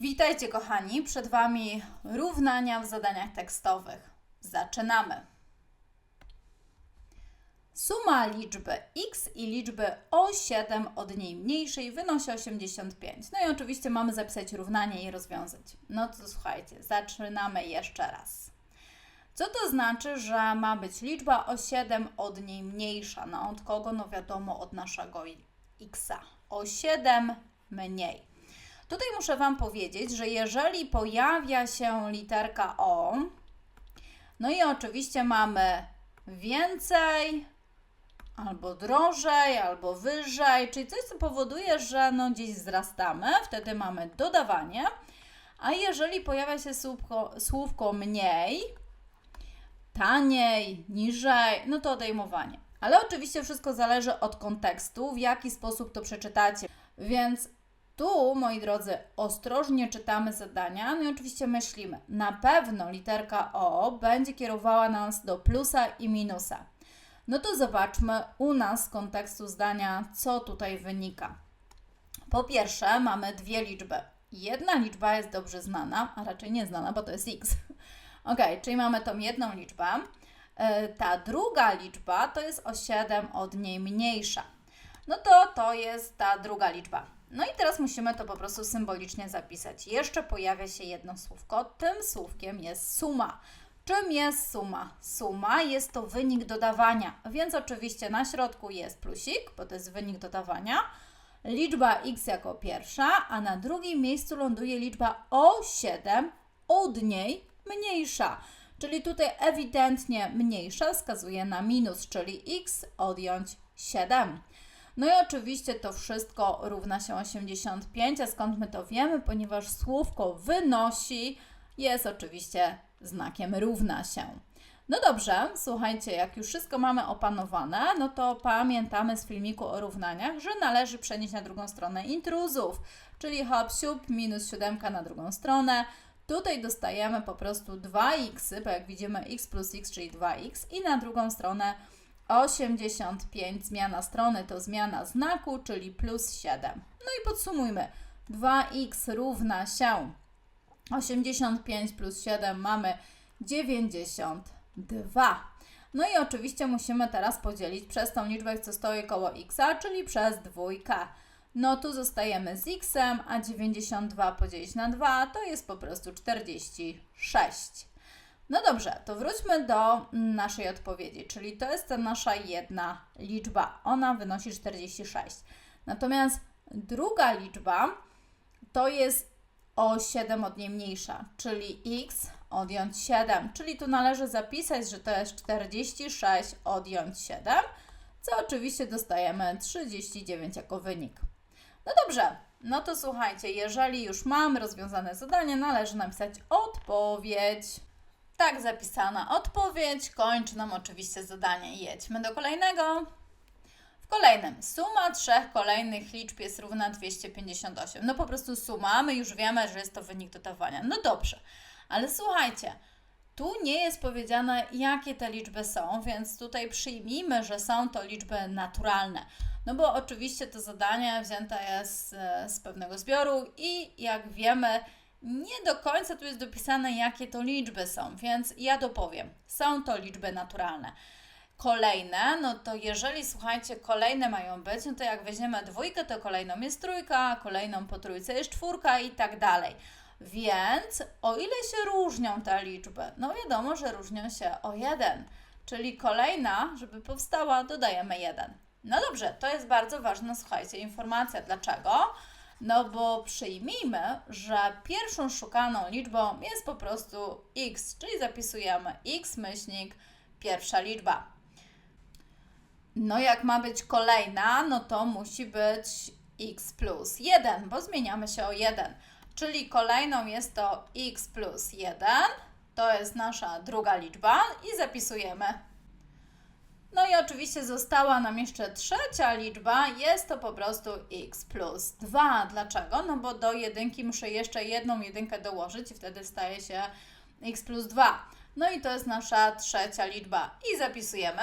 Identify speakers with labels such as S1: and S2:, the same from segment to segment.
S1: Witajcie kochani, przed Wami równania w zadaniach tekstowych. Zaczynamy. Suma liczby x i liczby o 7 od niej mniejszej wynosi 85. No i oczywiście mamy zapisać równanie i rozwiązać. No to słuchajcie, zaczynamy jeszcze raz. Co to znaczy, że ma być liczba o 7 od niej mniejsza? No od kogo? No wiadomo, od naszego x. O 7 mniej. Tutaj muszę Wam powiedzieć, że jeżeli pojawia się literka O, no i oczywiście mamy więcej, albo drożej, albo wyżej, czyli coś, co powoduje, że no gdzieś wzrastamy, wtedy mamy dodawanie, a jeżeli pojawia się słówko, słówko mniej, taniej, niżej, no to odejmowanie. Ale oczywiście wszystko zależy od kontekstu, w jaki sposób to przeczytacie. Więc tu, moi drodzy, ostrożnie czytamy zadania, no i oczywiście myślimy. Na pewno literka O będzie kierowała nas do plusa i minusa. No to zobaczmy u nas z kontekstu zdania, co tutaj wynika. Po pierwsze, mamy dwie liczby. Jedna liczba jest dobrze znana, a raczej nieznana, bo to jest x. ok, czyli mamy tą jedną liczbę. E, ta druga liczba to jest o 7 od niej mniejsza. No to to jest ta druga liczba. No i teraz musimy to po prostu symbolicznie zapisać. Jeszcze pojawia się jedno słówko. Tym słówkiem jest suma. Czym jest suma? Suma jest to wynik dodawania, więc oczywiście na środku jest plusik, bo to jest wynik dodawania. Liczba x jako pierwsza, a na drugim miejscu ląduje liczba o 7 od niej mniejsza. Czyli tutaj ewidentnie mniejsza wskazuje na minus, czyli x odjąć 7. No i oczywiście to wszystko równa się 85, a skąd my to wiemy? Ponieważ słówko wynosi jest oczywiście znakiem równa się. No dobrze, słuchajcie, jak już wszystko mamy opanowane, no to pamiętamy z filmiku o równaniach, że należy przenieść na drugą stronę intruzów, czyli hop siup minus 7 na drugą stronę. Tutaj dostajemy po prostu 2x, bo jak widzimy x plus x, czyli 2x i na drugą stronę 85, zmiana strony to zmiana znaku, czyli plus 7. No i podsumujmy. 2x równa się 85 plus 7 mamy 92. No i oczywiście musimy teraz podzielić przez tą liczbę, co stoi koło x, czyli przez dwójkę. No tu zostajemy z x, a 92 podzielić na 2 to jest po prostu 46. No dobrze, to wróćmy do naszej odpowiedzi, czyli to jest ta nasza jedna liczba. Ona wynosi 46. Natomiast druga liczba to jest o 7 od niej mniejsza, czyli x odjąć 7, czyli tu należy zapisać, że to jest 46 odjąć 7, co oczywiście dostajemy 39 jako wynik. No dobrze, no to słuchajcie, jeżeli już mamy rozwiązane zadanie, należy napisać odpowiedź. Tak zapisana odpowiedź kończy nam oczywiście zadanie. Jedźmy do kolejnego. W kolejnym suma trzech kolejnych liczb jest równa 258. No po prostu suma, my już wiemy, że jest to wynik dodawania. No dobrze, ale słuchajcie, tu nie jest powiedziane, jakie te liczby są, więc tutaj przyjmijmy, że są to liczby naturalne. No bo oczywiście to zadanie wzięte jest e, z pewnego zbioru i jak wiemy, nie do końca tu jest dopisane, jakie to liczby są, więc ja dopowiem. Są to liczby naturalne. Kolejne, no to jeżeli słuchajcie, kolejne mają być, no to jak weźmiemy dwójkę, to kolejną jest trójka, kolejną po trójce jest czwórka i tak dalej. Więc o ile się różnią te liczby? No wiadomo, że różnią się o jeden, czyli kolejna, żeby powstała, dodajemy jeden. No dobrze, to jest bardzo ważna, słuchajcie, informacja. Dlaczego? No bo przyjmijmy, że pierwszą szukaną liczbą jest po prostu x, czyli zapisujemy x myślnik pierwsza liczba. No jak ma być kolejna, no to musi być x plus 1, bo zmieniamy się o 1. Czyli kolejną jest to x plus 1, to jest nasza druga liczba i zapisujemy no i oczywiście została nam jeszcze trzecia liczba, jest to po prostu x plus 2. Dlaczego? No bo do jedynki muszę jeszcze jedną jedynkę dołożyć i wtedy staje się x plus 2. No i to jest nasza trzecia liczba i zapisujemy.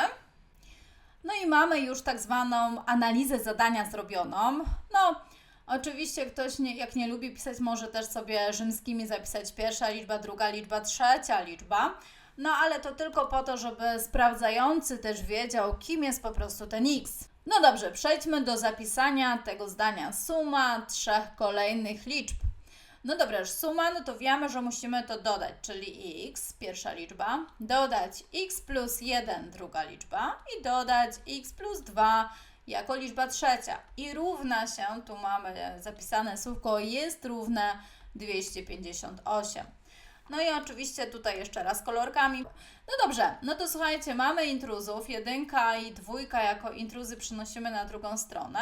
S1: No i mamy już tak zwaną analizę zadania zrobioną. No, Oczywiście ktoś, nie, jak nie lubi pisać, może też sobie rzymskimi zapisać pierwsza liczba, druga liczba, trzecia liczba. No ale to tylko po to, żeby sprawdzający też wiedział, kim jest po prostu ten x. No dobrze, przejdźmy do zapisania tego zdania. Suma trzech kolejnych liczb. No dobra, już suma, no to wiemy, że musimy to dodać, czyli x, pierwsza liczba, dodać x plus 1, druga liczba i dodać x plus 2 jako liczba trzecia. I równa się, tu mamy zapisane słówko, jest równe 258. No i oczywiście tutaj jeszcze raz kolorkami. No dobrze, no to słuchajcie, mamy intruzów, jedynka i dwójka jako intruzy przynosimy na drugą stronę,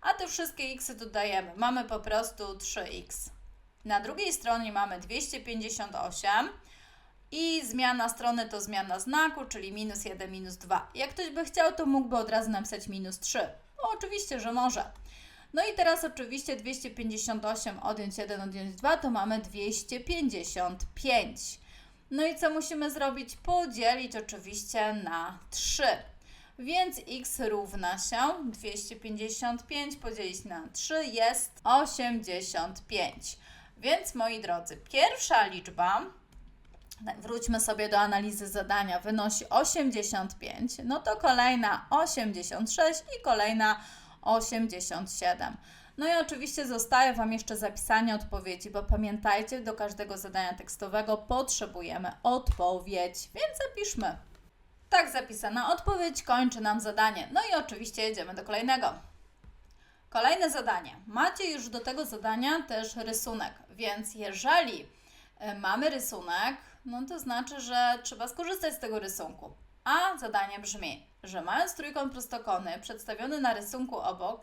S1: a te wszystkie xy dodajemy. Mamy po prostu 3x. Na drugiej stronie mamy 258 i zmiana strony to zmiana znaku, czyli minus 1, minus 2. Jak ktoś by chciał, to mógłby od razu napisać minus 3. No, oczywiście, że może. No i teraz oczywiście 258 odjąć 1 odjąć 2 to mamy 255. No i co musimy zrobić? Podzielić oczywiście na 3. Więc x równa się 255 podzielić na 3 jest 85. Więc moi drodzy, pierwsza liczba, wróćmy sobie do analizy zadania, wynosi 85, no to kolejna 86 i kolejna 87. No i oczywiście zostaje Wam jeszcze zapisanie odpowiedzi, bo pamiętajcie, do każdego zadania tekstowego potrzebujemy odpowiedź, więc zapiszmy. Tak zapisana odpowiedź kończy nam zadanie. No i oczywiście jedziemy do kolejnego. Kolejne zadanie. Macie już do tego zadania też rysunek, więc jeżeli e, mamy rysunek, no to znaczy, że trzeba skorzystać z tego rysunku. A zadanie brzmi, że mając trójkąt prostokątny przedstawiony na rysunku obok,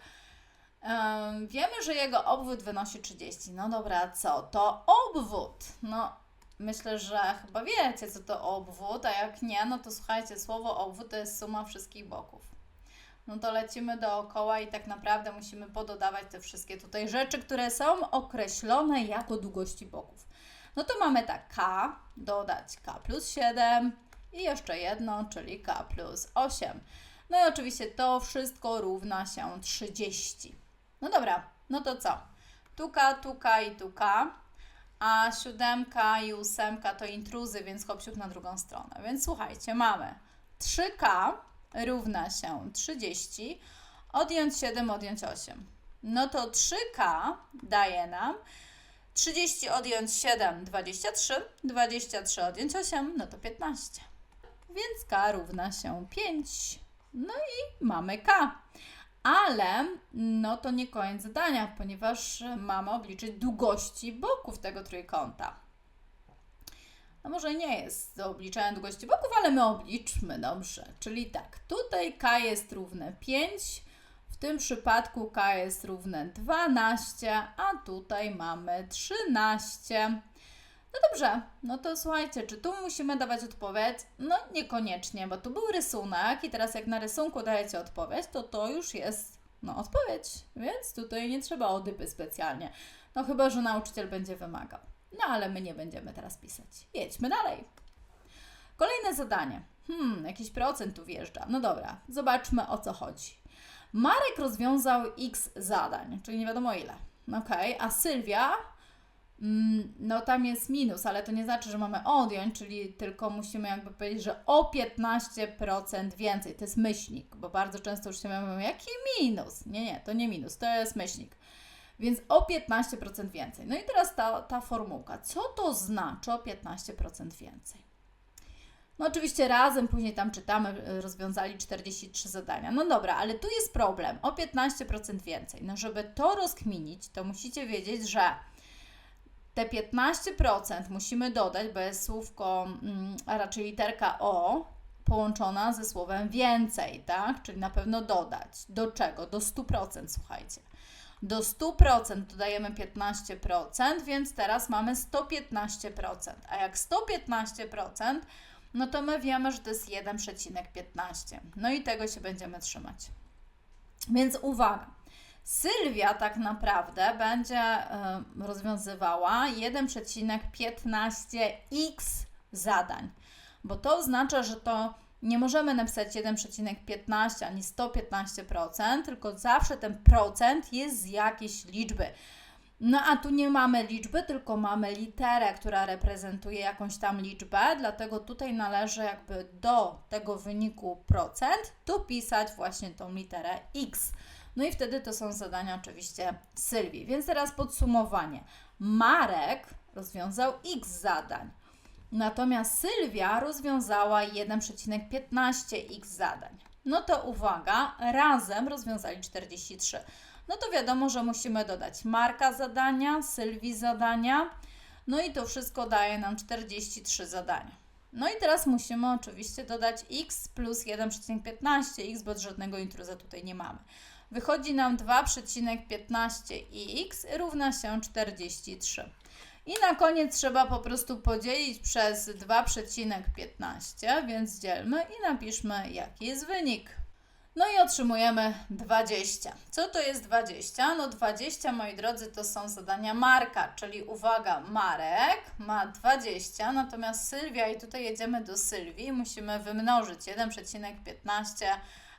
S1: ym, wiemy, że jego obwód wynosi 30. No dobra, co? To obwód. No, myślę, że chyba wiecie, co to obwód, a jak nie, no to słuchajcie, słowo obwód to jest suma wszystkich boków. No to lecimy dookoła i tak naprawdę musimy pododawać te wszystkie tutaj rzeczy, które są określone jako długości boków. No to mamy tak k, dodać k plus 7 i jeszcze jedno, czyli k plus 8. No i oczywiście to wszystko równa się 30. No dobra, no to co? Tu k, tu k i tu k, a siódemka i ósemka to intruzy, więc hopsiuk na drugą stronę. Więc słuchajcie, mamy 3k równa się 30, odjąć 7, odjąć 8. No to 3k daje nam 30 odjąć 7, 23, 23 odjąć 8, no to 15. Więc k równa się 5. No i mamy k. Ale no to nie koniec zadania, ponieważ mamy obliczyć długości boków tego trójkąta. No może nie jest do obliczania długości boków, ale my obliczmy, dobrze. Czyli tak, tutaj k jest równe 5, w tym przypadku k jest równe 12, a tutaj mamy 13. No dobrze, no to słuchajcie, czy tu musimy dawać odpowiedź? No niekoniecznie, bo tu był rysunek i teraz jak na rysunku dajecie odpowiedź, to to już jest no odpowiedź, więc tutaj nie trzeba odypy specjalnie. No chyba, że nauczyciel będzie wymagał. No ale my nie będziemy teraz pisać. Jedźmy dalej. Kolejne zadanie. Hmm, jakiś procent tu wjeżdża. No dobra, zobaczmy o co chodzi. Marek rozwiązał x zadań, czyli nie wiadomo ile. Ok, a Sylwia, no tam jest minus, ale to nie znaczy, że mamy odjąć, czyli tylko musimy jakby powiedzieć, że o 15% więcej. To jest myślnik, bo bardzo często już się mówią, jaki minus? Nie, nie, to nie minus, to jest myślnik więc o 15% więcej. No i teraz ta, ta formułka. Co to znaczy o 15% więcej? No oczywiście razem później tam czytamy, rozwiązali 43 zadania. No dobra, ale tu jest problem. O 15% więcej. No żeby to rozkminić, to musicie wiedzieć, że te 15% musimy dodać, bo jest słówko, mm, a raczej literka O połączona ze słowem więcej, tak? Czyli na pewno dodać. Do czego? Do 100%, słuchajcie. Do 100% dodajemy 15%, więc teraz mamy 115%. A jak 115%, no to my wiemy, że to jest 1,15. No i tego się będziemy trzymać. Więc uwaga. Sylwia tak naprawdę będzie rozwiązywała 1,15x zadań, bo to oznacza, że to nie możemy napisać 1,15 ani 115%, tylko zawsze ten procent jest z jakiejś liczby. No a tu nie mamy liczby, tylko mamy literę, która reprezentuje jakąś tam liczbę, dlatego tutaj należy jakby do tego wyniku procent dopisać właśnie tą literę x. No i wtedy to są zadania oczywiście Sylwii. Więc teraz podsumowanie. Marek rozwiązał x zadań. Natomiast Sylwia rozwiązała 1,15x zadań. No to uwaga, razem rozwiązali 43. No to wiadomo, że musimy dodać Marka zadania, Sylwii zadania. No i to wszystko daje nam 43 zadania. No i teraz musimy oczywiście dodać x plus 1,15x, bo żadnego intruza tutaj nie mamy. Wychodzi nam 2,15x równa się 43. I na koniec trzeba po prostu podzielić przez 2,15, więc dzielmy i napiszmy jaki jest wynik. No i otrzymujemy 20. Co to jest 20? No 20, moi drodzy, to są zadania Marka, czyli uwaga, Marek ma 20, natomiast Sylwia, i tutaj jedziemy do Sylwii, musimy wymnożyć 1,15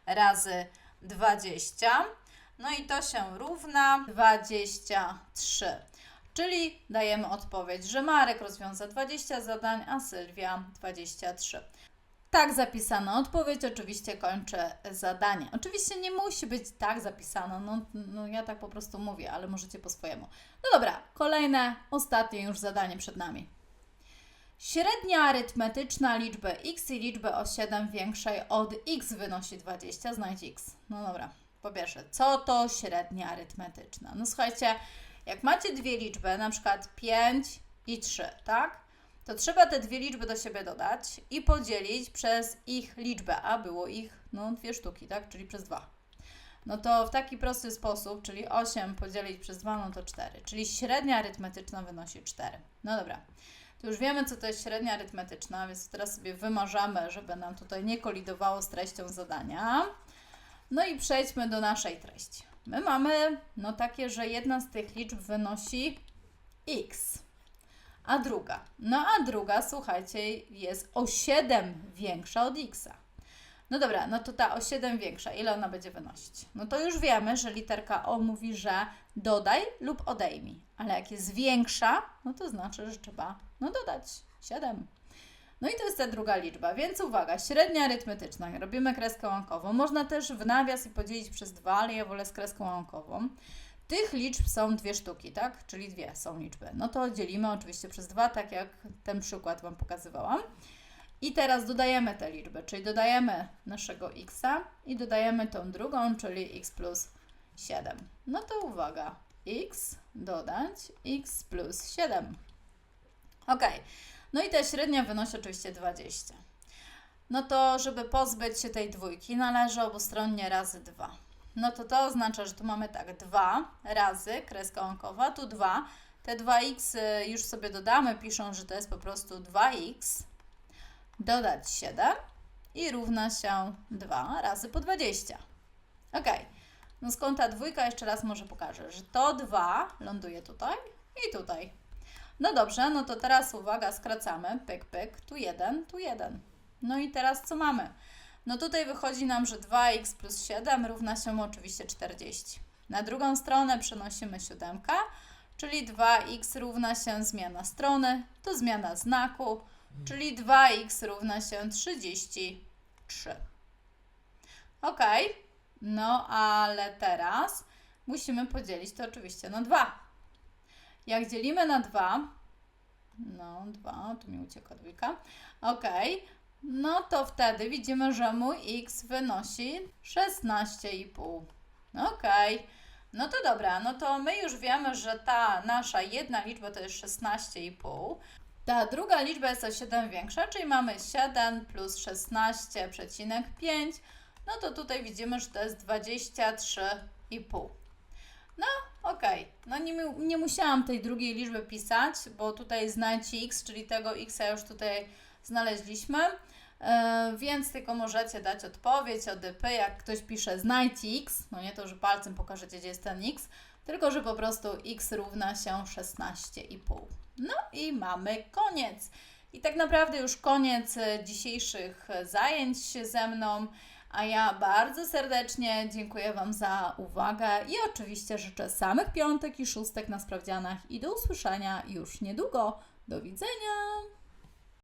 S1: razy 20. No i to się równa 23. Czyli dajemy odpowiedź, że Marek rozwiąza 20 zadań, a Sylwia 23. Tak zapisana odpowiedź oczywiście kończy zadanie. Oczywiście nie musi być tak zapisane, no, no ja tak po prostu mówię, ale możecie po swojemu. No dobra, kolejne, ostatnie już zadanie przed nami. Średnia arytmetyczna liczby x i liczby o 7 większej od x wynosi 20. Znajdź x. No dobra, po pierwsze, co to średnia arytmetyczna? No słuchajcie, jak macie dwie liczby, na przykład 5 i 3, tak? To trzeba te dwie liczby do siebie dodać i podzielić przez ich liczbę, a było ich no dwie sztuki, tak? Czyli przez 2. No to w taki prosty sposób, czyli 8 podzielić przez 2, no to 4. Czyli średnia arytmetyczna wynosi 4. No dobra. To już wiemy, co to jest średnia arytmetyczna, więc teraz sobie wymarzamy, żeby nam tutaj nie kolidowało z treścią zadania. No i przejdźmy do naszej treści. My mamy no takie, że jedna z tych liczb wynosi x, a druga. No a druga, słuchajcie, jest o 7 większa od x. No dobra, no to ta o 7 większa, ile ona będzie wynosić? No to już wiemy, że literka O mówi, że dodaj lub odejmij, ale jak jest większa, no to znaczy, że trzeba no dodać 7. No i to jest ta druga liczba, więc uwaga, średnia arytmetyczna, robimy kreskę łamkową. Można też w nawias i podzielić przez dwa, ale ja wolę z kreską łamkową. Tych liczb są dwie sztuki, tak? Czyli dwie są liczby. No to dzielimy oczywiście przez dwa, tak jak ten przykład Wam pokazywałam. I teraz dodajemy te liczby, czyli dodajemy naszego x i dodajemy tą drugą, czyli x plus 7. No to uwaga, x dodać x plus 7. Ok, no i ta średnia wynosi oczywiście 20. No to, żeby pozbyć się tej dwójki, należy obustronnie razy 2. No to to oznacza, że tu mamy tak 2 razy kreska łąkowa, tu 2. Te 2x y, już sobie dodamy, piszą, że to jest po prostu 2x dodać 7 i równa się 2 razy po 20. Ok. No skąd ta dwójka? Jeszcze raz może pokażę, że to 2 ląduje tutaj i tutaj. No dobrze, no to teraz uwaga, skracamy. Pyk, pyk, tu 1, tu 1. No i teraz co mamy? No tutaj wychodzi nam, że 2x plus 7 równa się oczywiście 40. Na drugą stronę przenosimy 7, czyli 2x równa się zmiana strony, to zmiana znaku, czyli 2x równa się 33. Ok, no ale teraz musimy podzielić to oczywiście na 2. Jak dzielimy na 2, no 2, tu mi uciekła dwójka, ok, no to wtedy widzimy, że mój x wynosi 16,5. Ok, no to dobra, no to my już wiemy, że ta nasza jedna liczba to jest 16,5. Ta druga liczba jest o 7 większa, czyli mamy 7 plus 16,5. No to tutaj widzimy, że to jest 23,5. No, okej. Okay. No nie, nie musiałam tej drugiej liczby pisać, bo tutaj znajdź x, czyli tego x już tutaj znaleźliśmy. Yy, więc tylko możecie dać odpowiedź ODP, jak ktoś pisze znajdź x, no nie to, że palcem pokażecie, gdzie jest ten x, tylko, że po prostu x równa się 16,5. No i mamy koniec. I tak naprawdę już koniec e, dzisiejszych e, zajęć ze mną. A ja bardzo serdecznie dziękuję Wam za uwagę i oczywiście życzę samych piątek i szóstek na sprawdzianach i do usłyszenia już niedługo. Do widzenia!